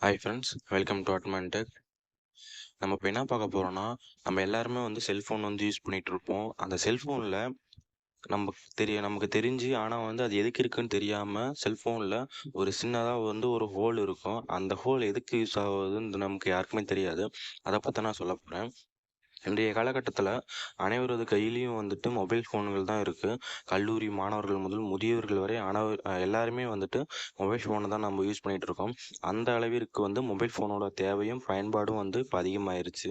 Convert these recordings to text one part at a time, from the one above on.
Hi friends welcome to அட்மன் tech நம்ம இப்போ என்ன பார்க்க போகிறோம்னா நம்ம எல்லாருமே வந்து செல்ஃபோன் வந்து யூஸ் பண்ணிகிட்டு இருப்போம். அந்த செல்ஃபோனில் நம்ம தெரிய நமக்கு தெரிஞ்சு ஆனால் வந்து அது எதுக்கு இருக்குன்னு தெரியாமல் செல்ஃபோனில் ஒரு சின்னதாக வந்து ஒரு ஹோல் இருக்கும். அந்த ஹோல் எதுக்கு யூஸ் ஆகுதுன்னு நமக்கு யாருக்குமே தெரியாது. அதை பற்றி நான் சொல்ல போகிறேன் இன்றைய காலகட்டத்தில் அனைவரது கையிலையும் வந்துட்டு மொபைல் ஃபோன்கள் தான் இருக்குது கல்லூரி மாணவர்கள் முதல் முதியவர்கள் வரை அனைவர் எல்லாருமே வந்துட்டு மொபைல் ஃபோனை தான் நம்ம யூஸ் பண்ணிகிட்டு இருக்கோம். அந்த அளவிற்கு வந்து மொபைல் ஃபோனோட தேவையும் பயன்பாடும் வந்து இப்போ அதிகமாயிருச்சு.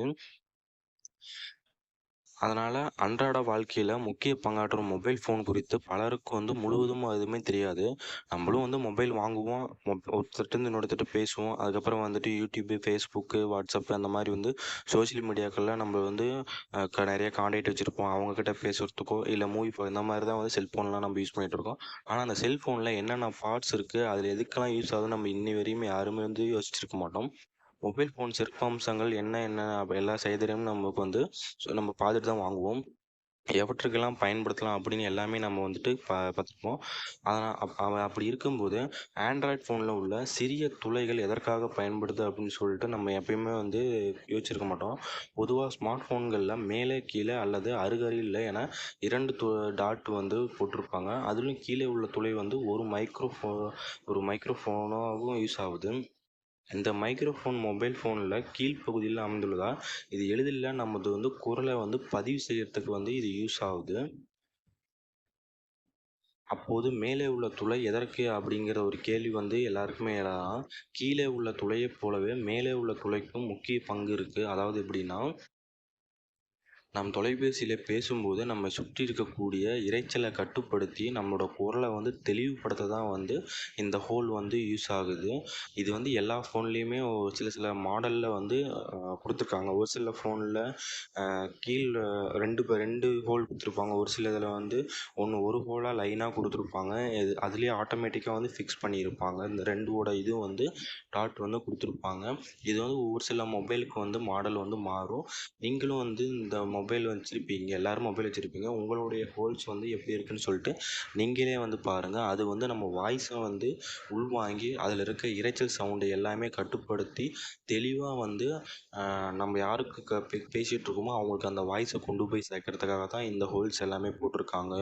அதனால் அன்றாட வாழ்க்கையில் முக்கிய பங்காற்றும் மொபைல் ஃபோன் குறித்து பலருக்கு வந்து முழுவதும் எதுவுமே தெரியாது. நம்மளும் வந்து மொபைல் வாங்குவோம். மொப் ஒருத்தர்கிட்ட பேசுவோம். அதுக்கப்புறம் வந்துட்டு யூடியூப்பு ஃபேஸ்புக்கு வாட்ஸ்அப் அந்த மாதிரி வந்து சோஷியல் மீடியாக்களில் நம்ம வந்து க நிறைய காண்டாக்ட் வச்சுருப்போம். அவங்கக்கிட்ட பேசுகிறதுக்கோ இல்லை மூவி இந்த மாதிரி தான் வந்து செல்ஃபோன்லாம் நம்ம யூஸ் பண்ணிகிட்டு இருக்கோம். ஆனால் அந்த செல்ஃபோனில் என்னென்ன பார்ட்ஸ் இருக்குது அதில் எதுக்கெல்லாம் யூஸ் ஆகுதுன்னு நம்ம இன்னி வரையுமே யாருமே வந்து யோசிச்சிருக்க மாட்டோம். மொபைல் ஃபோன் சிறப்பம்சங்கள் என்ன என்ன எல்லா செய்தியும் நமக்கு வந்து நம்ம பார்த்துட்டு தான் வாங்குவோம். எவற்றுக்கெல்லாம் பயன்படுத்தலாம் அப்படின்னு எல்லாமே நம்ம வந்துட்டு ப பார்த்துருப்போம் அதனால் அப் அப்படி இருக்கும்போது ஆண்ட்ராய்ட் ஃபோனில் உள்ள சிறிய துளைகள் எதற்காக பயன்படுது அப்படின்னு சொல்லிட்டு நம்ம எப்பயுமே வந்து யோசிச்சிருக்க மாட்டோம். பொதுவாக ஸ்மார்ட் ஃபோன்களில் மேலே கீழே அல்லது அருகருகில் என இரண்டு து டாட் வந்து போட்டிருப்பாங்க. அதுலேயும் கீழே உள்ள துளை வந்து ஒரு மைக்ரோ ஃபோ ஒரு மைக்ரோஃபோனாகவும் யூஸ் ஆகுது. இந்த மைக்ரோஃபோன் மொபைல் ஃபோனில் கீழ்ப்பகுதியில் அமைந்துள்ளதால் இது எளிதில் நமது வந்து குரலை வந்து பதிவு செய்யறதுக்கு வந்து இது யூஸ் ஆகுது. அப்போது மேலே உள்ள துளை எதற்கு அப்படிங்கிற ஒரு கேள்வி வந்து எல்லாருக்குமே எழலாம் கீழே உள்ள துளையைப் போலவே மேலே உள்ள துளைக்கும் முக்கிய பங்கு இருக்குது அதாவது எப்படின்னா நம் தொலைபேசியில் பேசும்போது நம்ம சுற்றி இருக்கக்கூடிய இரைச்சலை கட்டுப்படுத்தி நம்மளோட குரலை வந்து தெளிவுபடுத்த தான் வந்து இந்த ஹோல் வந்து யூஸ் ஆகுது. இது வந்து எல்லா ஃபோன்லேயுமே ஒரு சில சில மாடலில் வந்து கொடுத்துருக்காங்க. ஒரு சில ஃபோனில் கீழ் ரெண்டு ரெண்டு ஹோல் கொடுத்துருப்பாங்க. ஒரு சில இதில் வந்து ஒன்று ஒரு ஹோலாக லைனாக கொடுத்துருப்பாங்க. இது அதுலேயே ஆட்டோமேட்டிக்காக வந்து ஃபிக்ஸ் பண்ணியிருப்பாங்க இந்த ரெண்டோட இதுவும் வந்து டாட் வந்து கொடுத்துருப்பாங்க. இது வந்து ஒரு சில மொபைலுக்கு வந்து மாடல் வந்து மாறும். நீங்களும் வந்து இந்த மொபைல் வச்சுருப்பீங்க எல்லோரும் மொபைல் வச்சுருப்பீங்க. உங்களுடைய ஹோல்ஸ் வந்து எப்படி இருக்குன்னு சொல்லிட்டு நீங்களே வந்து பாருங்கள் அது வந்து நம்ம வாய்ஸை வந்து உள்வாங்கி அதில் இருக்க இரைச்சல் சவுண்டு எல்லாமே கட்டுப்படுத்தி தெளிவாக வந்து நம்ம யாருக்கு க பே பேசிகிட்டு இருக்கோமோ அவங்களுக்கு அந்த வாய்ஸை கொண்டு போய் சேர்க்கறதுக்காக தான் இந்த ஹோல்ஸ் எல்லாமே போட்டிருக்காங்க.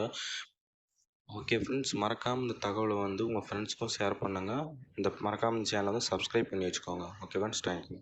ஓகே ஃப்ரெண்ட்ஸ் மறக்காமல் இந்த தகவலை வந்து உங்கள் ஃப்ரெண்ட்ஸ்க்கும் ஷேர் பண்ணுங்கள் இந்த மறக்காமல் இந்த சேனலை வந்து சப்ஸ்கிரைப் பண்ணி வச்சுக்கோங்க. Okay friends thank you